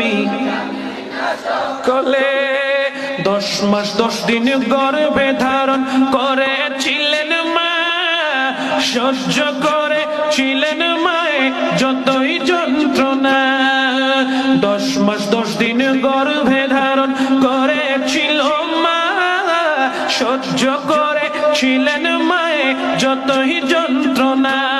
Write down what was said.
দামি কলে দশ মাস, দশ দিন গর্ভে ধারণ করেছিলেন মা। সহ্য করে ছিলেন মায়ে যতই যন্ত্রণা। দশ মাস, দশ দিন গর্ভে ধারণ করেছিল মা। সহ্য করে ছিলেন মায়ে যতই যন্ত্রণা।